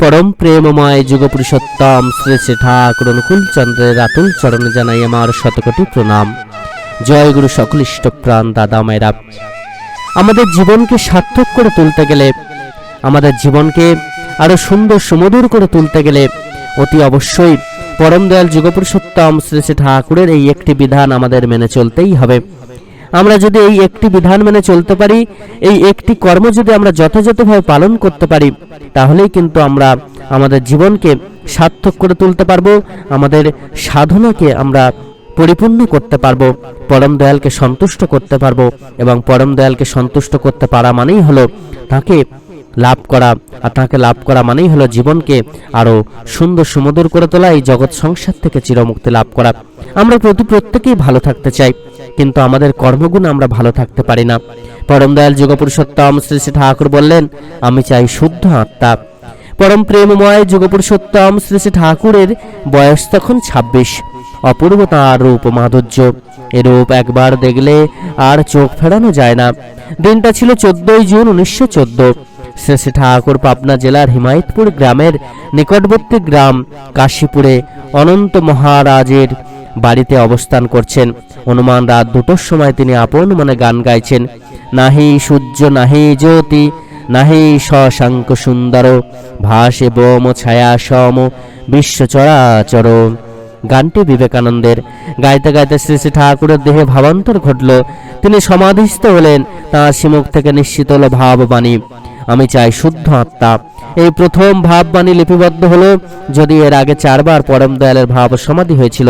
পরম প্রেমময় যুগপুরুষোত্তম শ্রী শ্রী ঠাকুর অনুকূল চন্দ্রের আতুল চরণে জানাই আমার শতকোটি প্রণাম। জয় গুরু সকল ইষ্টপ্রাণ দাদা মায়েরা। আমাদের জীবনকে সার্থক করে তুলতে গেলে, আমাদের জীবনকে আরও সুন্দর সুমধুর করে তুলতে গেলে অতি অবশ্যই পরম দয়াল যুগপুরুষোত্তম শ্রী শ্রী ঠাকুরের এই একটি বিধান আমাদের মেনে চলতেই হবে। আমরা যদি এই একটি বিধান মেনে চলতে পারি, এই একটি কর্ম যদি আমরা যথাযথভাবে পালন করতে পারি, তাহলেই কিন্তু আমরা আমাদের জীবনকে সার্থক করে তুলতে পারব, আমাদের সাধনাকে আমরা পরিপূর্ণ করতে পারব, পরম দয়ালকে সন্তুষ্ট করতে পারব এবং পরম দয়ালকে সন্তুষ্ট করতে পারা মানেই হলো তাকে লাভ করা আর তাকে লাভ করা মানেই হলো জীবনকে আরও সুন্দর সুমধুর করে তোলা, এই জগৎ সংসার থেকে চিরমুক্তি লাভ করা। আমরা প্রতি প্রত্যেকেই ভালো থাকতে চাই। কিন্তু আমাদের কর্মগুণ আমরা ভালো থাকতে পারি না। পরম দয়াল যুগপুরুষোত্তম শ্রী শ্রী ঠাকুর বললেন, আমি চাই শুদ্ধ আত্মা। পরম প্রেমময় যুগপুরুষোত্তম শ্রী শ্রী ঠাকুরের বয়স তখন ছাব্বিশ। অপূর্ব তাঁর রূপ মাধুর্য। এরূপ একবার দেখলে আর চোখ ফেরানো যায় না। দিনটা ছিল চোদ্দই জুন উনিশশো চোদ্দ। শ্রী শ্রী ঠাকুর পাবনা জেলার হিমায়তপুর গ্রামের নিকটবর্তী গ্রাম কাশীপুরে অনন্ত মহারাজের বাড়িতে অবস্থান করছেন। হনুমান রাত দুটোর সময় তিনি আপন মনে গান গাইছেন। নাহি সূর্য, নাহি জ্যোতি, নাহি শশাঙ্ক সুন্দর, ভাসে বোম ছায়া সম, বিশ্ব চরাচর। গানটি বিবেকানন্দের। গাইতে গাইতে শ্রী শ্রী ঠাকুরের দেহে ভাবান্তর ঘটল। তিনি সমাধিস্থ হলেন, তাঁর সিমুখ থেকে নিশ্চিত হল ভাববাণী। আমি চাই শুদ্ধ আত্মা। এই প্রথম ভাববাণী লিপিবদ্ধ হলো, যদি এর আগে চারবার পরম দয়ালের ভাব সমাধি হয়েছিল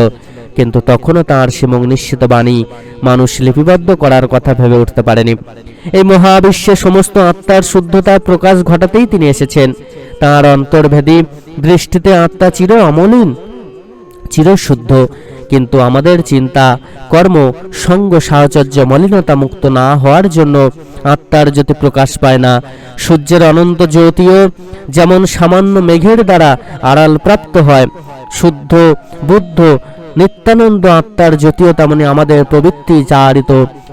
কিন্তু তখনও তাঁর সিমং নিশ্চিত বাণী মানুষ লিপিবদ্ধ করার কথা ভেবে উঠতে পারেনি। এই মহাবিশ্বে সমস্ত আত্মার শুদ্ধতার প্রকাশ ঘটাতেই তিনি এসেছেন। তাঁর অন্তর্ভেদী দৃষ্টিতে আত্মা চির অমলিন চিরশুদ্ধ কিন্তু আমাদের চিন্তা, কর্ম, সঙ্গ, সাহচর্য, মলিনতা মুক্ত না হওয়ার জন্য আত্মার জ্যোতি প্রকাশ পায় না। সূর্যের অনন্ত জ্যোতিও যেমন সামান্য মেঘের দ্বারা আড়াল প্রাপ্ত হয়, শুদ্ধ, বুদ্ধ নিত্যানন্দ আত্মার জ্যোতিও তেমনি আমাদের প্রবৃত্তি চারিত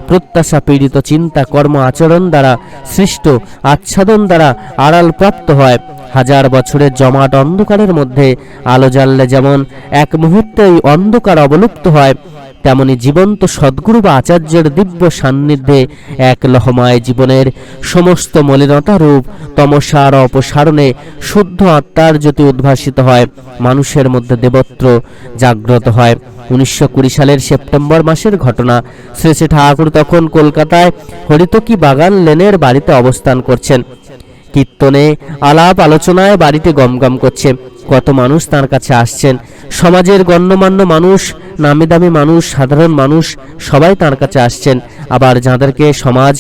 প্রত্যাশা পীড়িত চিন্তা কর্ম আচরণ দ্বারা সৃষ্ট, আচ্ছাদন দ্বারা আড়াল প্রাপ্ত হয়। হাজার বছরের জমাট অন্ধকারের মধ্যে আলো জ্বাললে যেমন এক মুহূর্তেই অন্ধকার অবলুপ্ত হয় তেমনি জীবন্ত সদ্গুরু বা আচার্যের দিব্য সান্নিধ্যে এক লহমায় জীবনের সমস্ত মলিনতা রূপ তমসার অপসারণে শুদ্ধ আত্মার জ্যোতি উদ্ভাসিত হয়, মানুষের মধ্যে দেবত্র জাগ্রত হয়। উনিশশো কুড়ি সালের সেপ্টেম্বর মাসের ঘটনা, শ্রী শ্রী ঠাকুর তখন কলকাতায় হরিতকি বাগান লেনের বাড়িতে অবস্থান করছেন। কীর্তনে, আলাপ আলোচনায় বাড়িতে গমগম করছে। কত মানুষ তার কাছে আসছেন। সমাজের গণ্যমান্য মানুষ, নামি দামি মানুষ, সাধারণ মানুষ, সবাই তার কাছে আসছেন। আবার যাদেরকে সমাজ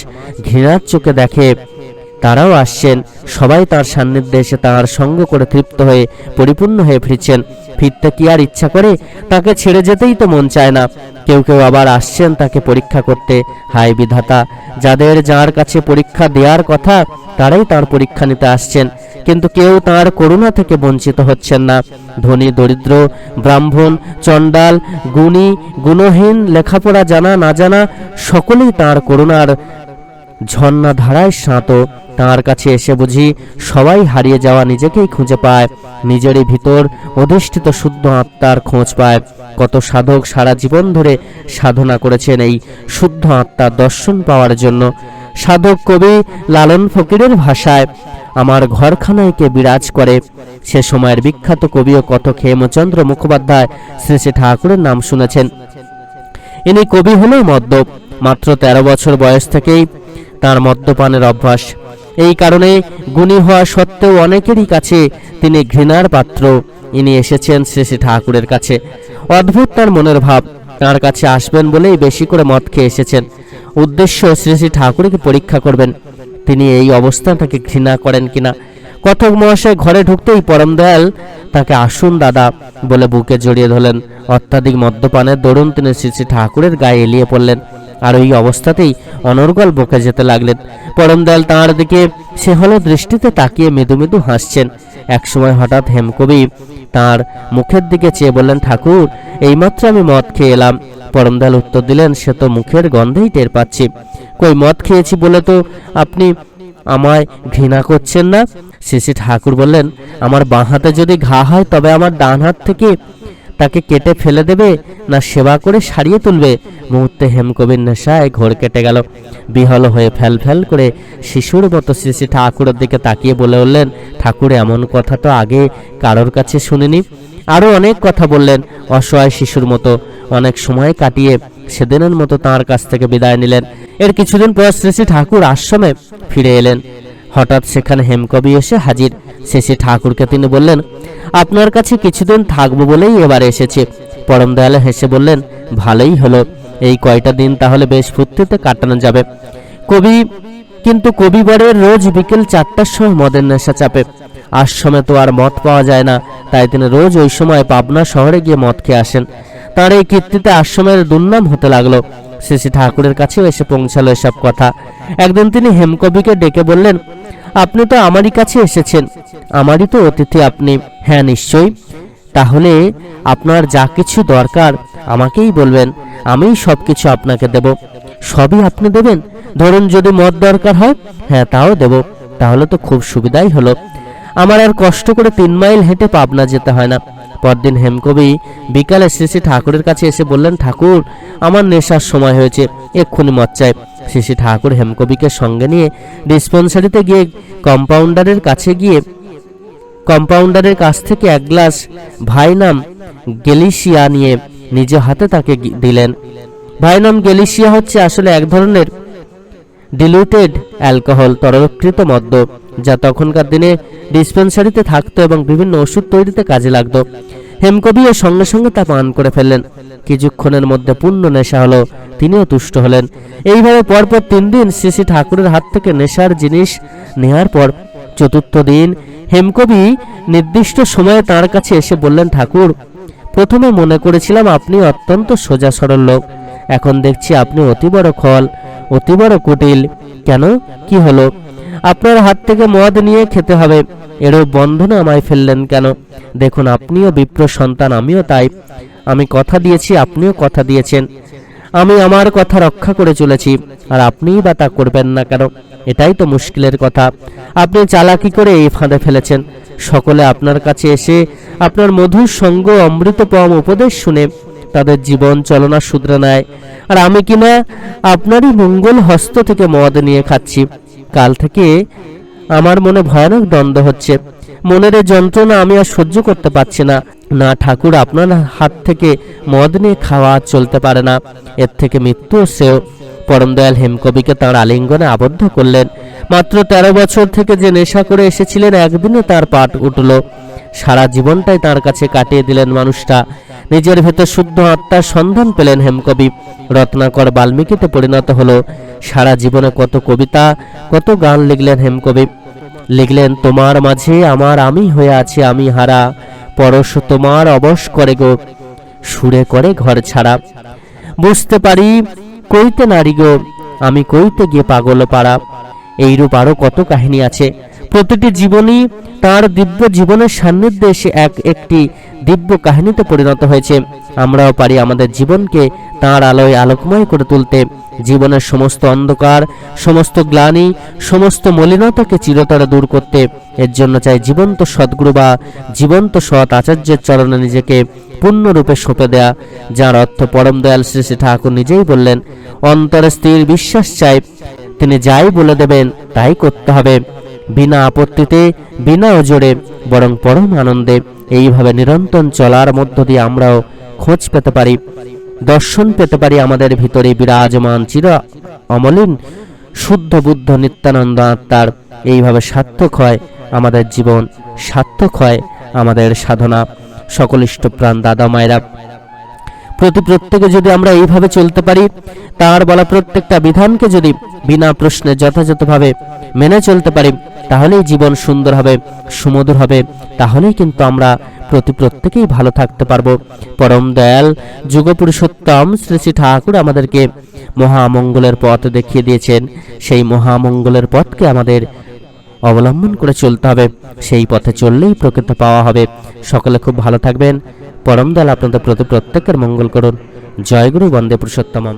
ঘৃণার চোখে দেখে, তারাও আসছেন। সবাই তার সান্নিধ্যে এসে তার সঙ্গ করে তৃপ্ত হয়ে, পরিপূর্ণ হয়ে ফিরছেন। ফিরতে কি আর ইচ্ছা করে? তাকে ছেড়ে যেতেই তো মন চায় না। কেউ কেউ আবার আসছেন তাকে পরীক্ষা করতে। হায় বিধাতা, যাদের যার কাছে পরীক্ষা দেওয়ার কথা, তারাই তার পরীক্ষা নিতে আসছেন। কিন্তু কেউ তার করুণা থেকে বঞ্চিত হচ্ছেন না। ধনী, দরিদ্র, ব্রাহ্মণ, চণ্ডাল, গুণী, গুণহীন, লেখাপড়া জানা, না জানা, সকলেই তার করুণার ঝর্ণা ধারায় শাঁত তাঁর কাছে এসে বুঝি সবাই হারিয়ে যাওয়া নিজেকেই খুঁজে পায়। নিজেরই ভিতর অধিষ্ঠিত শুদ্ধ আত্মার খোঁজ পায়। কত সাধক সারা জীবন ধরে সাধনা করেছেন এই শুদ্ধ আত্মার দর্শন পাওয়ার জন্য। সাধক কবি লালন ফকিরের ভাষায়, আমার ঘরখানায় কে বিরাজ করে? সে সময়ের বিখ্যাত কবি ও কথক হেমচন্দ্র মুখোপাধ্যায় শ্রী শ্রী ঠাকুরের নাম শুনেছেন। ইনি কবি হলেও মদ্যপ। মাত্র তেরো বছর বয়স থেকেই তার মদ্যপানের অভ্যাস। এই কারণে গুণী হওয়া সত্ত্বেও অনেকেরই কাছে তিনি ঘৃণার পাত্র। ইনি এসেছেন শ্রী ঠাকুরের কাছে। অদ্ভুত তার মনের ভাব। তার কাছে আসবেন বলেই বেশি করে মদ খেয়ে এসেছেন। উদ্দেশ্য শ্রী শ্রী ঠাকুরকে পরীক্ষা করবেন। তিনি এই অবস্থাটাকে ঘৃণা করেন কিনা? কথক মহাশয় ঘরে ঢুকতেই পরম দয়াল তাকে আসুন দাদা বলে বুকে জড়িয়ে ধরলেন। অত্যাধিক মদ্যপানের দরুন তিনি শ্রী শ্রী ঠাকুরের গায়ে এলিয়ে পড়লেন। আর ওই অবস্থাতেই অনর্গল বকে যেতে লাগলেন। পরম দয়াল তাঁর দিকে সে হলো দৃষ্টিতে তাকিয়ে মৃদু মৃদু হাসছেন। একসময় হঠাৎ হেমকবি তার মুখের দিকে চেয়ে বললেন, ঠাকুর, এইমাত্র আমি মদ খেয়ে এলাম। পরমদয়াল উত্তর দিলেন, সে তো মুখের গন্ধেই টের পাচ্ছি। কই মদ খেয়েছি বলে তো আপনি আমায় ঘৃণা করছেন না? শ্রী ঠাকুর বললেন, আমার বাঁ হাতে যদি ঘা হয় তবে আমার ডান হাত থেকে তাকে কেটে ফেলে দেবে, না সেবা করে সারিয়ে তুলবে। মুহূর্তে হেমকবির নেশায় ঘোর কেটে গেল। বিহল হয়ে ফেল ফেল করে শিশুর মতো শ্রী শ্রী ঠাকুরের দিকে তাকিয়ে বলে উঠলেন, ঠাকুর, এমন কথা তো আগে কারোর কাছে শুনিনি। আরও অনেক কথা বললেন অসহায় শিশুর মতো। অনেক সময় কাটিয়ে সেদিনের মতো তার কাছ থেকে বিদায় নিলেন। এর কিছুদিন পর শ্রী শ্রী ঠাকুর আশ্রমে ফিরে এলেন। হঠাৎ সেখানে হেমকবি এসে হাজির। শেষে ঠাকুরকে তিনি বললেন, আপনার কাছে কিছুদিন থাকব বলেই এবার এসেছে। পরম দয়ালে হেসে বললেন, ভালোই হলো। এই কয়টা দিন তাহলে বেশ ফুর্তিতে কাটানো যাবে। কবি, কিন্তু কবিবরের রোজ বিকেল চারটার সময় মদের নেশা চাপে। আশ্রমে তো আর মদ পাওয়া যায় না, তাই তিনি রোজ ওই সময় পাবনা শহরে গিয়ে মদ খেয়ে আসেন। তার এই কীর্তিতে আশ্রমের দুর্নাম হতে লাগল। শ্রী ঠাকুরের কাছেও এসে পৌঁছালো এসব কথা। একদিন তিনি হেমকবিকে ডেকে বললেন, আপনি তো আমারই কাছে এসেছেন, আমারই তো অতিথি আপনি। হ্যাঁ নিশ্চয়ই। তাহলে আপনার যা কিছু দরকার আমাকেই বলবেন, আমিই সব কিছু আপনাকে দেব। সবই আপনি দেবেন? ধরুন যদি মদ দরকার হয় হ্যাঁ তাও দেব। তাহলে তো খুব সুবিধাই হলো। আমার আর কষ্ট করে তিন মাইল হেঁটে পাবনা যেতে হয় না। পরদিন হেমকবি বিকালে শ্রী শ্রী ঠাকুরের কাছে এসে বললেন, ঠাকুর, আমার নেশার সময় হয়েছে, এক্ষুনি মদ চাই। শ্রী শ্রী ঠাকুর হেমকবিকে সঙ্গে নিয়ে ডিসপেন্সারিতে গিয়ে কম্পাউন্ডারের কাছে গিয়ে কম্পাউন্ডারের কাছ থেকে এক গ্লাস ভাইনাম গেলিশিয়া নিয়ে নিজ হাতে তাকে দিলেন। ভাইনাম গেলিশিয়া হচ্ছে আসলে এক ধরনের ডিলুটেড অ্যালকোহল তরলকৃত মদ্য। যা তখনকার দিনে ডিসপেন্সারিতে থাকতো এবং বিভিন্ন ওষুধ তৈরিতে কাজে লাগতো। হেমকবি হেমকবিও সঙ্গে সঙ্গে তা পান করে ফেললেন। কিছুক্ষণের মধ্যে পূর্ণ নেশা হলো। তিনিও তুষ্ট হলেন। এইভাবে পরপর তিন দিন শ্রী শ্রী ঠাকুরের হাত থেকে নেশার জিনিস নেওয়ার পর চতুর্থ দিন হেমকবি নির্দিষ্ট সময়ে তার কাছে এসে বললেন, ঠাকুর, প্রথমে মনে করেছিলাম আপনি অত্যন্ত সোজা সরল লোক। এখন দেখছি আপনি অতি বড় খল, অতি বড় কুটিল। কেন? কি হলো? আপনার হাত থেকে মদ নিয়ে খেতে হবে। এরও বন্ধনে আমায় ফেললেন কেন? দেখুন, আপনিও বিপ্র সন্তান, আমিও তাই। আমি কথা দিয়েছি, আপনিও কথা দিয়েছেন। আমি আমার কথা রক্ষা করে চলেছি, আর আপনিই বা তা করবেন না কেন? এটাই তো মুশকিলের কথা। আপনি চালাকি করে এই ফাঁদে ফেলেছেন। সকলে আপনার কাছে এসে আপনার মধুর সঙ্গ, অমৃতপম উপদেশ শুনে তাদের জীবন চলনা শুধরে নেয়। আর আমি কিনা আপনারই মঙ্গল হস্ত থেকে মদ নিয়ে খাচ্ছি। কাল থেকে আমার মনে ভয়ানক দ্বন্দ্ব হচ্ছে। মনের যন্ত্রণা আমি আর সহ্য করতে পারছি না। না, ঠাকুর আপনার হাত থেকে মদ নিয়ে খাওয়া চলতে পারে না। এর থেকে মৃত্যু সেও। পরমদয়াল হেমকবিকে তাঁর আলিঙ্গনে আবদ্ধ করলেন। মাত্র তেরো বছর থেকে যে নেশা করে এসেছিলেন একদিনে তার পাট উঠল। সারা জীবনটাই তার কাছে কাটিয়ে দিলেন মানুষটা। নিজের ভেতর শুদ্ধ আত্মার সন্ধান পেলেন হেমকবি। রত্নাকর বাল্মীকিতে পরিণত হলো। সারা জীবনে কত কবিতা, কত গান লিখলেন হেমকবি। লিখলেন, তোমার মাঝে আমার আমি হয়ে আছি আমি হারা। পরশ তোমার অবশ করে গো, সুরে করে ঘর ছাড়া। বুঝতে পারি কইতে নারী গো, আমি কইতে গিয়ে পাগল পাড়া। এইরূপ আরও কত কাহিনী আছে। প্রতিটি জীবনই তার দিব্য জীবনের সান্নিধ্যে এসে এক একটি দিব্য কাহিনীতে পরিণত হয়েছে। আমরাও পারি আমাদের জীবনকে তার আলোয় আলোকময় করে তুলতে। জীবনের সমস্ত অন্ধকার, সমস্ত গ্লানি, সমস্ত মলিনতাকে চিরতরে দূর করতে। এর জন্য চাই জীবন্ত সদ্গুরু বা জীবন্ত সৎ আচার্যের চরণে নিজেকে পূর্ণরূপে সঁপে দেয়া, যার অর্থ পরম দয়াল শ্রী শ্রী ঠাকুর নিজেই বললেন, অন্তরে স্থির বিশ্বাস চাই, তিনি যাই বলে দেবেন, তাই করতে হবে। বিনা আপত্তিতে, বিনা ওজোরে, বরং পরম আনন্দে এইভাবে নিরন্তর চলার মধ্য দিয়ে আমরাও খোঁজ পেতে পারি, দর্শন পেতে পারি আমাদের ভিতরে বিরাজমান চির অমলিন, শুদ্ধ বুদ্ধ নিত্যানন্দ আত্মার। এইভাবে সার্থক হয় আমাদের জীবন, সার্থক হয় আমাদের সাধনা। সকল ইষ্টপ্রাণ দাদা মায়েরা। প্রতি প্রত্যেকে যদি আমরা এইভাবে চলতে পারি, তার বলা প্রত্যেকটা বিধানকে যদি বিনা প্রশ্নে যথাযথভাবে মেনে চলতে পারি, তাহলেই জীবন সুন্দর হবে, সুমধুর হবে। তাহলেই কিন্তু আমরা প্রতি প্রত্যেকেই ভালো থাকতে পারব। পরম দয়াল যুগপুরুষোত্তম শ্রী শ্রী ঠাকুর আমাদেরকে মহামঙ্গলের পথ দেখিয়ে দিয়েছেন। সেই মহামঙ্গলের পথকে আমাদের অবলম্বন করে চলতে হবে। সেই পথে চললেই প্রকৃত পাওয়া হবে। সকলে খুব ভালো থাকবেন। পরম দল আপনাদের প্রতি প্রত্যেকের মঙ্গল করুন। জয় গুরু বন্দে পুরুষোত্তমম।